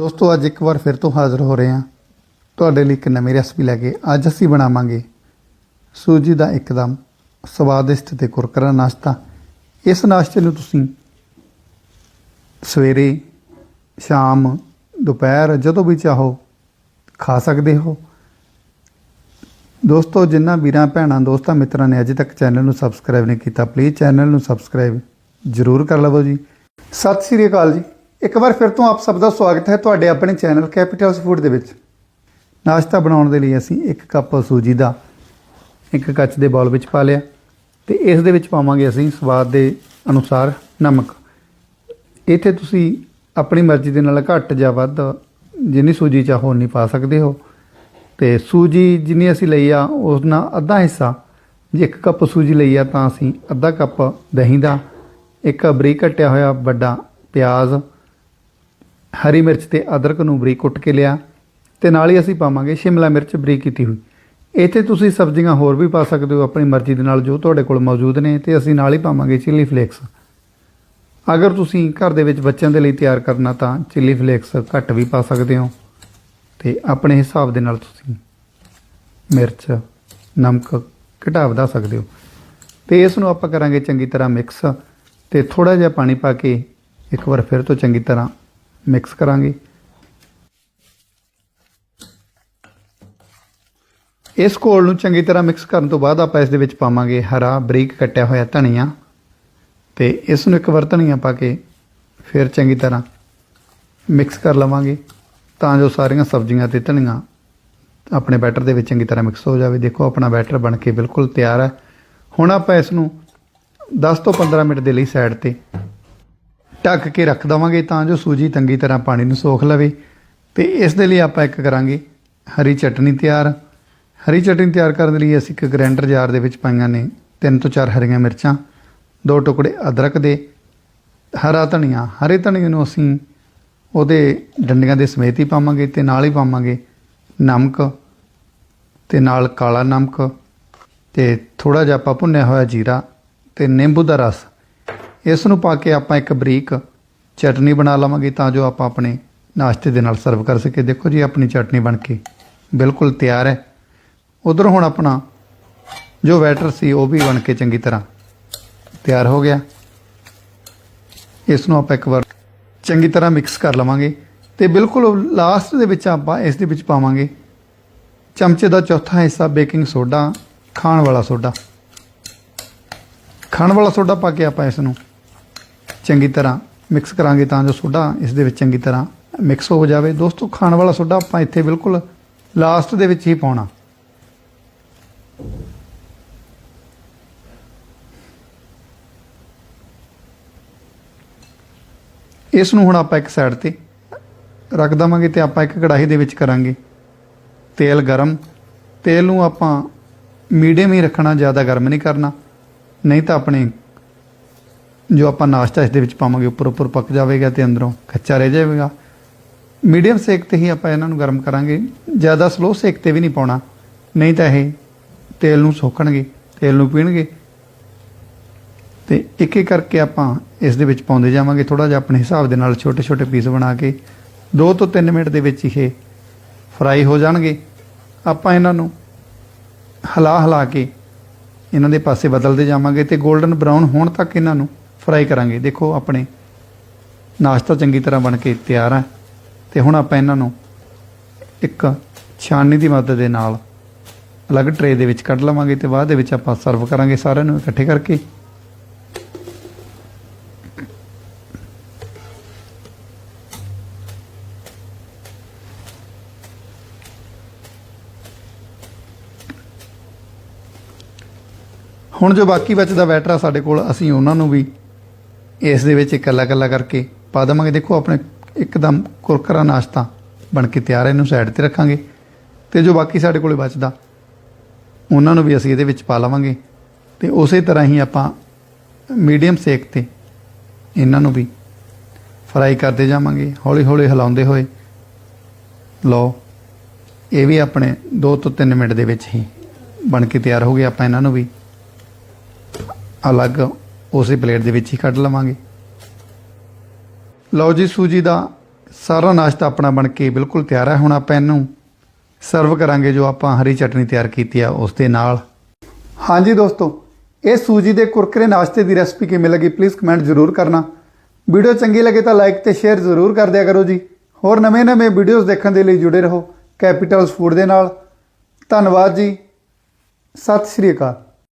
ਦੋਸਤੋ, ਅੱਜ ਇੱਕ ਵਾਰ ਫਿਰ ਤੋਂ ਹਾਜ਼ਰ ਹੋ ਰਹੇ ਹਾਂ। ਤੁਹਾਡੇ ਲਈ ਇੱਕ ਨਵੀਂ ਰੈਸਪੀ ਲੈ ਕੇ ਅੱਜ ਅਸੀਂ ਬਣਾਵਾਂਗੇ ਸੂਜੀ ਦਾ ਇੱਕਦਮ ਸਵਾਦਿਸ਼ਟ ਤੇ ਕੁਰਕਰਾ ਨਾਸ਼ਤਾ। ਇਸ ਨਾਸ਼ਤੇ ਨੂੰ ਤੁਸੀਂ ਸਵੇਰੇ, ਸ਼ਾਮ, ਦੁਪਹਿਰ ਜਦੋਂ ਵੀ ਚਾਹੋ ਖਾ ਸਕਦੇ ਹੋ। ਦੋਸਤੋ ਜਿਨ੍ਹਾਂ ਵੀਰਾਂ, ਭੈਣਾਂ, ਦੋਸਤਾਂ, ਮਿੱਤਰਾਂ ਨੇ ਅਜੇ ਤੱਕ ਚੈਨਲ ਨੂੰ ਸਬਸਕ੍ਰਾਈਬ ਨਹੀਂ ਕੀਤਾ ਪਲੀਜ਼ ਚੈਨਲ ਨੂੰ ਸਬਸਕ੍ਰਾਈਬ ਜ਼ਰੂਰ ਕਰ ਲਵੋ ਜੀ। ਸਤਿ ਸ੍ਰੀ ਅਕਾਲ ਜੀ। ਇੱਕ ਵਾਰ ਫਿਰ ਤੋਂ ਆਪ ਸਭ ਦਾ ਸਵਾਗਤ ਹੈ ਤੁਹਾਡੇ ਆਪਣੇ ਚੈਨਲ ਕੈਪੀਟਲਸ ਫੂਡ ਦੇ ਵਿੱਚ। ਨਾਸ਼ਤਾ ਬਣਾਉਣ ਦੇ ਲਈ ਅਸੀਂ ਇੱਕ ਕੱਪ ਸੂਜੀ ਦਾ ਇੱਕ ਕੱਚ ਦੇ ਬਾਉਲ ਵਿੱਚ ਪਾ ਲਿਆ ਤੇ ਇਸ ਦੇ ਵਿੱਚ ਪਾਵਾਂਗੇ ਅਸੀਂ ਸਵਾਦ ਦੇ ਅਨੁਸਾਰ ਨਮਕ। ਇੱਥੇ ਤੁਸੀਂ ਆਪਣੀ ਮਰਜ਼ੀ ਦੇ ਨਾਲ ਘੱਟ ਜਾਂ ਵੱਧ ਜਿੰਨੀ ਸੂਜੀ ਚਾਹੋ ਉਨੀ ਪਾ ਸਕਦੇ ਹੋ। ਤੇ ਸੂਜੀ ਜਿੰਨੀ ਅਸੀਂ ਲਈ ਆ, ਉਸ ਨਾਲ ਅੱਧਾ ਹਿੱਸਾ ਜੇ ਇੱਕ ਕੱਪ ਸੂਜੀ ਲਈ ਆ ਤਾਂ ਅਸੀਂ ਅੱਧਾ ਕੱਪ ਦਹੀਂ ਦਾ, ਇੱਕ ਬਰੀਕ ਕੱਟਿਆ ਹੋਇਆ ਵੱਡਾ ਪਿਆਜ਼ ਹਰੀ ਮਿਰਚ ਤੇ ਅਦਰਕ ਨੂੰ ਬਰੀਕ ਕੁੱਟ ਕੇ ਲਿਆ ਤੇ ਨਾਲ ਹੀ ਅਸੀਂ ਪਾਵਾਂਗੇ ਸ਼ਿਮਲਾ ਮਿਰਚ ਬਰੀਕ ਕੀਤੀ ਹੋਈ। ਇੱਥੇ ਤੁਸੀਂ ਸਬਜ਼ੀਆਂ ਹੋਰ ਵੀ ਪਾ ਸਕਦੇ ਹੋ, ਆਪਣੀ ਮਰਜ਼ੀ ਦੇ ਨਾਲ ਜੋ ਤੁਹਾਡੇ ਕੋਲ ਮੌਜੂਦ ਨੇ ਤੇ ਅਸੀਂ ਨਾਲ ਹੀ ਪਾਵਾਂਗੇ ਚਿੱਲੀ ਫਲੇਕਸ। ਅਗਰ ਤੁਸੀਂ ਘਰ ਦੇ ਵਿੱਚ ਬੱਚਿਆਂ ਦੇ ਲਈ ਤਿਆਰ ਕਰਨਾ ਤਾਂ ਚਿੱਲੀ ਫਲੇਕਸ ਘੱਟ ਵੀ ਪਾ ਸਕਦੇ ਹੋ ਤੇ ਆਪਣੇ ਹਿਸਾਬ ਦੇ ਨਾਲ ਤੁਸੀਂ ਮਿਰਚ, ਨਮਕ ਘਟਾ ਵਧਾ ਸਕਦੇ ਹੋ। ਤੇ ਇਸ ਨੂੰ ਆਪਾਂ ਕਰਾਂਗੇ ਚੰਗੀ ਤਰ੍ਹਾਂ ਮਿਕਸ ਤੇ ਥੋੜਾ ਜਿਹਾ ਪਾਣੀ ਪਾ ਕੇ ਇੱਕ ਵਾਰ ਫਿਰ ਤੋਂ ਚੰਗੀ ਤਰ੍ਹਾਂ ਮਿਕਸ ਕਰਾਂਗੇ। ਇਸ ਘੋਲ ਨੂੰ ਚੰਗੀ ਤਰ੍ਹਾਂ ਮਿਕਸ ਕਰਨ ਤੋਂ ਬਾਅਦ ਆਪਾਂ ਇਸ ਦੇ ਵਿੱਚ ਪਾਵਾਂਗੇ ਹਰਾ ਬਰੀਕ ਕੱਟਿਆ ਹੋਇਆ ਧਨੀਆ ਤੇ ਇਸ ਨੂੰ ਇੱਕ ਵਾਰ ਧਨੀਆ ਪਾ ਕੇ ਫਿਰ ਚੰਗੀ ਤਰ੍ਹਾਂ ਮਿਕਸ ਕਰ ਲਵਾਂਗੇ ਤਾਂ ਜੋ ਸਾਰੀਆਂ ਸਬਜ਼ੀਆਂ ਤੇ ਧਨੀਆ ਆਪਣੇ ਬੈਟਰ ਦੇ ਵਿੱਚ ਚੰਗੀ ਤਰ੍ਹਾਂ ਮਿਕਸ ਹੋ ਜਾਵੇ। ਦੇਖੋ ਆਪਣਾ ਬੈਟਰ ਬਣ ਕੇ ਬਿਲਕੁਲ ਤਿਆਰ ਹੈ। ਹੁਣ ਆਪਾਂ ਇਸ ਨੂੰ 10 ਤੋਂ 15 ਮਿੰਟ ਦੇ ਲਈ ਸਾਈਡ ਤੇ ਢੱਕ ਕੇ ਰੱਖ ਦਵਾਂਗੇ ਤਾਂ ਜੋ ਸੂਜੀ ਚੰਗੀ ਤਰ੍ਹਾਂ ਪਾਣੀ ਨੂੰ ਸੋਖ ਲਵੇ। ਤੇ ਇਸ ਦੇ ਲਈ ਆਪਾਂ ਇੱਕ ਕਰਾਂਗੇ ਹਰੀ ਚਟਨੀ ਤਿਆਰ। ਹਰੀ ਚਟਨੀ ਤਿਆਰ ਕਰਨ ਦੇ ਲਈ ਅਸੀਂ ਇੱਕ ਗ੍ਰੈਂਡਰ ਜਾਰ ਦੇ ਵਿੱਚ ਪਾਈਆਂ ਨੇ ਤਿੰਨ ਤੋਂ ਚਾਰ ਹਰੀਆਂ ਮਿਰਚਾਂ, ਦੋ ਟੁਕੜੇ ਅਦਰਕ ਦੇ, ਹਰਾ ਧਨੀਆ। ਹਰੇ ਧਨੀਏ ਨੂੰ ਅਸੀਂ ਉਹਦੇ ਡੰਡੀਆਂ ਦੇ ਸਮੇਤ ਹੀ ਪਾਵਾਂਗੇ ਤੇ ਨਾਲ ਹੀ ਪਾਵਾਂਗੇ ਨਮਕ ਤੇ ਨਾਲ ਕਾਲਾ ਨਮਕ ਤੇ ਥੋੜਾ ਜਿਹਾ ਆਪਾਂ ਭੁੰਨਿਆ ਹੋਇਆ ਜੀਰਾ ਤੇ ਨਿੰਬੂ ਦਾ ਰਸ। ਇਸ ਨੂੰ ਪਾ ਕੇ ਆਪਾਂ ਇੱਕ ਬਰੀਕ ਚਟਨੀ ਬਣਾ ਲਵਾਂਗੇ ਤਾਂ ਜੋ ਆਪਾਂ ਆਪਣੇ ਨਾਸ਼ਤੇ ਦੇ ਨਾਲ ਸਰਵ ਕਰ ਸਕੀਏ। ਦੇਖੋ ਜੀ, ਆਪਣੀ ਚਟਨੀ ਬਣ ਕੇ ਬਿਲਕੁਲ ਤਿਆਰ ਹੈ। ਉਧਰ ਹੁਣ ਆਪਣਾ ਜੋ ਵੈਟਰ ਸੀ, ਉਹ ਵੀ ਬਣ ਕੇ ਚੰਗੀ ਤਰ੍ਹਾਂ ਤਿਆਰ ਹੋ ਗਿਆ। ਇਸ ਨੂੰ ਆਪਾਂ ਇੱਕ ਵਾਰ ਚੰਗੀ ਤਰ੍ਹਾਂ ਮਿਕਸ ਕਰ ਲਵਾਂਗੇ ਤੇ ਬਿਲਕੁਲ ਲਾਸਟ ਦੇ ਵਿੱਚ ਆਪਾਂ ਇਸ ਦੇ ਵਿੱਚ ਪਾਵਾਂਗੇ ਚਮਚੇ ਦਾ ਚੌਥਾ ਹਿੱਸਾ ਬੇਕਿੰਗ ਸੋਡਾ, ਖਾਣ ਵਾਲਾ ਸੋਡਾ। ਖਾਣ ਵਾਲਾ ਸੋਡਾ ਪਾ ਕੇ ਆਪਾਂ ਇਸ ਨੂੰ ਚੰਗੀ ਤਰ੍ਹਾਂ ਮਿਕਸ ਕਰਾਂਗੇ ਤਾਂ ਜੋ ਸੋਡਾ ਇਸ ਦੇ ਵਿੱਚ ਚੰਗੀ ਤਰ੍ਹਾਂ ਮਿਕਸ ਹੋ ਜਾਵੇ। ਦੋਸਤੋ, ਖਾਣ ਵਾਲਾ ਸੋਡਾ ਆਪਾਂ ਇੱਥੇ ਬਿਲਕੁਲ ਲਾਸਟ ਦੇ ਵਿੱਚ ਹੀ ਪਾਉਣਾ। ਇਸ ਨੂੰ ਹੁਣ ਆਪਾਂ ਇੱਕ ਸਾਈਡ ਤੇ ਰੱਖ ਦਵਾਂਗੇ ਤੇ ਆਪਾਂ ਇੱਕ ਕੜਾਹੀ ਦੇ ਵਿੱਚ ਕਰਾਂਗੇ। ਤੇਲ ਗਰਮ। ਤੇਲ ਨੂੰ ਆਪਾਂ ਮੀਡੀਅਮ ਹੀ ਰੱਖਣਾ, ਜ਼ਿਆਦਾ ਗਰਮ ਨਹੀਂ ਕਰਨਾ। ਨਹੀਂ ਤਾਂ ਆਪਣੇ ਜੋ ਆਪਾਂ ਨਾਸ਼ਤਾ ਇਸ ਦੇ ਵਿੱਚ ਪਾਵਾਂਗੇ, ਉੱਪਰ ਉੱਪਰ ਪੱਕ ਜਾਵੇਗਾ ਤੇ ਅੰਦਰੋਂ ਕੱਚਾ ਰਹਿ ਜਾਵੇਗਾ। ਮੀਡੀਅਮ ਸੇਕ ਤੇ ਹੀ ਆਪਾਂ ਇਹਨਾਂ ਨੂੰ ਗਰਮ ਕਰਾਂਗੇ। ਜ਼ਿਆਦਾ ਸਲੋ ਸੇਕ ਤੇ ਵੀ ਨਹੀਂ ਪਾਉਣਾ। ਨਹੀਂ ਤਾਂ ਇਹ ਤੇਲ ਨੂੰ ਸੋਖਣਗੇ, ਤੇਲ ਨੂੰ ਪੀਣਗੇ। ਤੇ ਇੱਕ ਇੱਕ ਕਰਕੇ ਆਪਾਂ ਇਸ ਦੇ ਵਿੱਚ ਪਾਉਂਦੇ ਜਾਵਾਂਗੇ। ਥੋੜਾ ਜਿਹਾ ਆਪਣੇ ਹਿਸਾਬ ਦੇ ਨਾਲ ਛੋਟੇ ਛੋਟੇ ਪੀਸ ਬਣਾ ਕੇ। 2 ਤੋਂ 3 ਮਿੰਟ ਦੇ ਵਿੱਚ ਇਹ ਫਰਾਈ ਹੋ ਜਾਣਗੇ। ਆਪਾਂ ਇਹਨਾਂ ਨੂੰ ਹਿਲਾ ਹਿਲਾ ਕੇ ਇਹਨਾਂ ਦੇ ਪਾਸੇ ਬਦਲਦੇ ਜਾਵਾਂਗੇ ਤੇ 골ਡਨ ਬਰਾਊਨ ਹੋਣ ਤੱਕ ਇਹਨਾਂ ਨੂੰ ਫਰਾਈ ਕਰਾਂਗੇ। ਦੇਖੋ, ਆਪਣੇ ਨਾਸ਼ਤਾ ਚੰਗੀ ਤਰ੍ਹਾਂ ਬਣ ਕੇ ਤਿਆਰ ਹੈ ਤੇ ਹੁਣ ਆਪਾਂ ਇਹਨਾਂ ਨੂੰ ਇੱਕ ਛਾਨਣੀ ਦੀ ਮਦਦ ਦੇ ਨਾਲ ਅਲੱਗ ਟਰੇ ਦੇ ਵਿੱਚ ਕੱਢ ਲਵਾਂਗੇ ਤੇ ਬਾਅਦ ਦੇ ਵਿੱਚ ਆਪਾਂ ਸਰਵ ਕਰਾਂਗੇ ਸਾਰਿਆਂ ਨੂੰ ਇਕੱਠੇ ਕਰਕੇ। ਹੁਣ ਜੋ ਬਾਕੀ ਬਚਦਾ ਬੈਟਰ ਆ ਸਾਡੇ ਕੋਲ, ਅਸੀਂ ਉਹਨਾਂ ਨੂੰ ਵੀ ਇਸ ਦੇ ਵਿੱਚ ਇਕੱਲਾ ਇਕੱਲਾ ਕਰਕੇ ਪਾ ਦੇਵਾਂਗੇ। ਦੇਖੋ, ਆਪਣੇ ਇੱਕਦਮ ਕੁਰਕਰਾ ਨਾਸ਼ਤਾ ਬਣ ਕੇ ਤਿਆਰ ਹੈ। ਇਹਨੂੰ ਸਾਈਡ ਤੇ ਰੱਖਾਂਗੇ ਤੇ ਜੋ ਬਾਕੀ ਸਾਡੇ ਕੋਲੇ ਬਚਦਾ, ਉਹਨਾਂ ਨੂੰ ਵੀ ਅਸੀਂ ਇਹਦੇ ਵਿੱਚ ਪਾ ਲਵਾਂਗੇ। ਤੇ ਉਸੇ ਤਰ੍ਹਾਂ ਹੀ ਆਪਾਂ ਮੀਡੀਅਮ ਸੇਕ ਤੇ ਇਹਨਾਂ ਨੂੰ ਵੀ ਫਰਾਈ ਕਰਦੇ ਜਾਵਾਂਗੇ। ਹੌਲੀ ਹੌਲੀ ਹਿਲਾਉਂਦੇ ਹੋਏ, ਲਓ, ਇਹ ਵੀ ਆਪਣੇ 2 ਤੋਂ 3 ਮਿੰਟ ਦੇ ਵਿੱਚ ਹੀ ਬਣ ਕੇ ਤਿਆਰ ਹੋ ਗਏ। ਆਪਾਂ ਇਹਨਾਂ ਨੂੰ ਵੀ ਅਲੱਗ ਉਸੇ ਪਲੇਟ ਦੇ ਵਿੱਚ ਹੀ ਕੱਢ ਲਵਾਂਗੇ। ਲਓ ਜੀ ਸੂਜੀ ਦਾ ਸਾਰਾ ਨਾਸ਼ਤਾ ਆਪਣਾ ਬਣ ਕੇ ਬਿਲਕੁਲ ਤਿਆਰ ਹੈ। ਹੁਣ ਆਪਾਂ ਇਹਨੂੰ ਸਰਵ ਕਰਾਂਗੇ ਜੋ ਆਪਾਂ ਹਰੀ ਚਟਨੀ ਤਿਆਰ ਕੀਤੀ ਆ ਉਸ ਦੇ ਨਾਲ। ਹਾਂਜੀ ਦੋਸਤੋ, ਇਹ ਸੂਜੀ ਦੇ ਕੁਰਕਰੇ ਨਾਸ਼ਤੇ ਦੀ ਰੈਸਪੀ ਕਿਵੇਂ ਲੱਗੀ ਪਲੀਜ਼ ਕਮੈਂਟ ਜ਼ਰੂਰ ਕਰਨਾ। ਵੀਡੀਓ ਚੰਗੀ ਲੱਗੇ ਤਾਂ ਲਾਈਕ ਤੇ ਸ਼ੇਅਰ ਜ਼ਰੂਰ ਕਰ ਦਿਆ ਕਰੋ ਜੀ। ਹੋਰ ਨਵੇਂ-ਨਵੇਂ ਵੀਡੀਓਜ਼ ਦੇਖਣ ਦੇ ਲਈ ਜੁੜੇ ਰਹੋ ਕੈਪੀਟਲਸ ਫੂਡ ਦੇ ਨਾਲ। ਧੰਨਵਾਦ ਜੀ। ਸਤਿ ਸ਼੍ਰੀ ਅਕਾਲ।